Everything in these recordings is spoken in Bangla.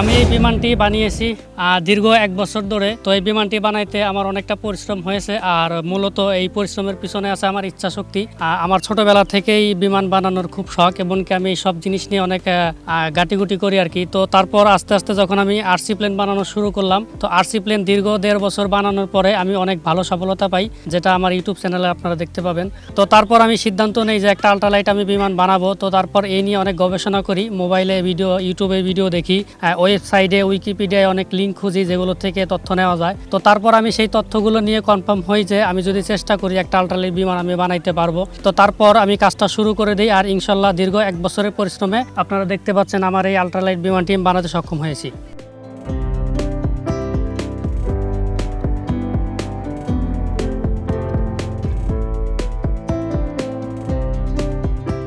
আমি এই বিমানটি বানিয়েছি দীর্ঘ এক বছর ধরে। তো এই বিমানটি বানাইতে আমার অনেকটা পরিশ্রম হয়েছে আর মূলত এই পরিশ্রমের পিছনে আছে আমার ইচ্ছা শক্তি আমার ছোটবেলা থেকেই বিমান বানানোর খুব শখ এমনকি আমি সব জিনিস নিয়ে অনেক গাটিগুটি করি আর কি। তো তারপর আস্তে আস্তে যখন আমি আরসি প্লেন বানানো শুরু করলাম, তো আরসি প্লেন দীর্ঘ দেড় বছর বানানোর পরে আমি অনেক ভালো সফলতা পাই, যেটা আমার ইউটিউব চ্যানেলে আপনারা দেখতে পাবেন। তো তারপর আমি সিদ্ধান্ত নেই যে একটা আল্ট্রালাইট আমি বিমান বানাবো। তো তারপর এই নিয়ে অনেক গবেষণা করি, মোবাইলে ভিডিও, ইউটিউবে ভিডিও দেখি। ওয়েবসাইটে উইকিপিডিয়ায় অনেক লিঙ্ক খুঁজি যেগুলো থেকে তথ্য নেওয়া যায়। তো তারপর আমি সেই তথ্যগুলো নিয়ে কনফার্ম হই যে আমি যদি চেষ্টা করি একটা আল্ট্রালাইট বিমান আমি বানাইতে পারব। তো তারপর আমি কাজটা শুরু করে দিই আর ইনশাল্লাহ দীর্ঘ এক বছরের পরিশ্রমে আপনারা দেখতে পাচ্ছেন আমার এই আল্ট্রালাইট বিমানটি বানাতে সক্ষম হয়েছি।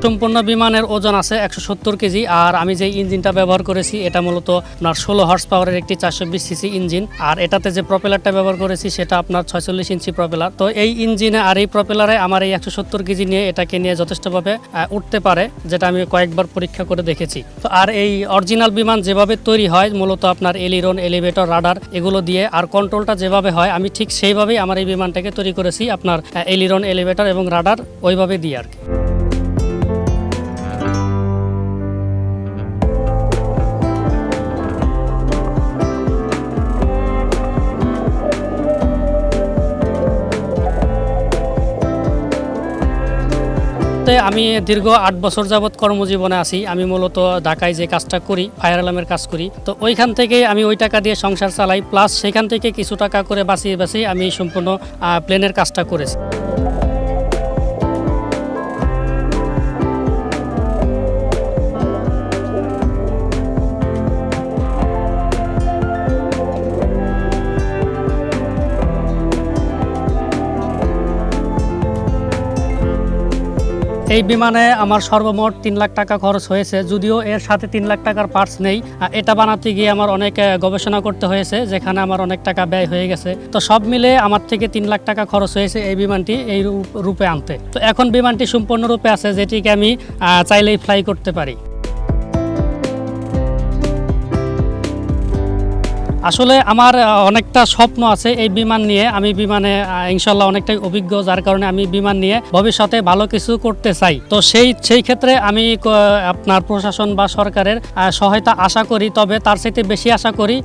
সম্পূর্ণ বিমানের ওজন আছে একশো সত্তর কেজি, আর আমি যে ইঞ্জিনটা ব্যবহার করেছি, এটা মূলত আপনার ষোলো হর্স পাওয়ারের একটি চারশো বিশ সিসি ইঞ্জিন, আর এটাতে যে প্রপেলারটা ব্যবহার করেছি, সেটা আপনার ছয়চল্লিশ ইঞ্চি প্রপেলার তো এই ইঞ্জিনে আর এই প্রপেলারে আমার এই একশো সত্তর কেজি নিয়ে এটাকে নিয়ে যথেষ্টভাবে উঠতে পারে, যেটা আমি কয়েকবার পরীক্ষা করে দেখেছি। তো আর এই অরিজিনাল বিমান যেভাবে তৈরি হয়, মূলত আপনার এলিরন এলিভেটর রাডার এগুলো দিয়ে, আর কন্ট্রোলটা যেভাবে হয়, আমি ঠিক সেইভাবেই আমার এই বিমানটাকে তৈরি করেছি, আপনার এলিরন এলিভেটর এবং রাডার ওইভাবে দিয়ে আর কি। তে আমি দীর্ঘ আট বছর যাবৎ কর্মজীবনে আছি। আমি মূলত ঢাকায় যে কাজটা করি, ফায়ার অ্যালার্মের কাজ করি। তো ওইখান থেকে আমি ওই টাকা দিয়ে সংসার চালাই, প্লাস সেখান থেকে কিছু টাকা করে বাঁচিয়ে বাঁচিয়ে আমি সম্পূর্ণ প্লেনের কাজটা করেছি। এই বিমানে আমার সর্বমোট তিন লাখ টাকা খরচ হয়েছে, যদিও এর সাথে তিন লাখ টাকার পার্টস নেই। এটা বানাতে গিয়ে আমার অনেক গবেষণা করতে হয়েছে, যেখানে আমার অনেক টাকা ব্যয় হয়ে গেছে। তো সব মিলে আমার থেকে তিন লাখ টাকা খরচ হয়েছে এই বিমানটি এই রূপ- আনতে। তো এখন বিমানটি সম্পূর্ণরূপে আছে, যেটিকে আমি চাইলেই ফ্লাই করতে পারি। আসলে আমার অনেকটা স্বপ্ন আছে এই বিমান নিয়ে। আমি বিমানে ইনশাল্লাহ অনেকটাই অভিজ্ঞ, যার কারণে আমি বিমান নিয়ে ভবিষ্যতে ভালো কিছু করতে চাই। তো সেই সেই ক্ষেত্রে আমি আপনার প্রশাসন বা সরকারের সহায়তা আশা করি, তবে তার চাইতে বেশি আশা করি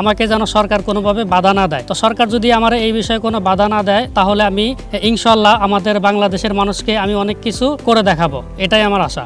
আমাকে যেন সরকার কোনোভাবে বাধা না দেয়। তো সরকার যদি আমার এই বিষয়ে কোনো বাধা না দেয়, তাহলে আমি, ইনশাল্লাহ আমাদের বাংলাদেশের মানুষকে আমি অনেক কিছু করে দেখাবো। এটাই আমার আশা।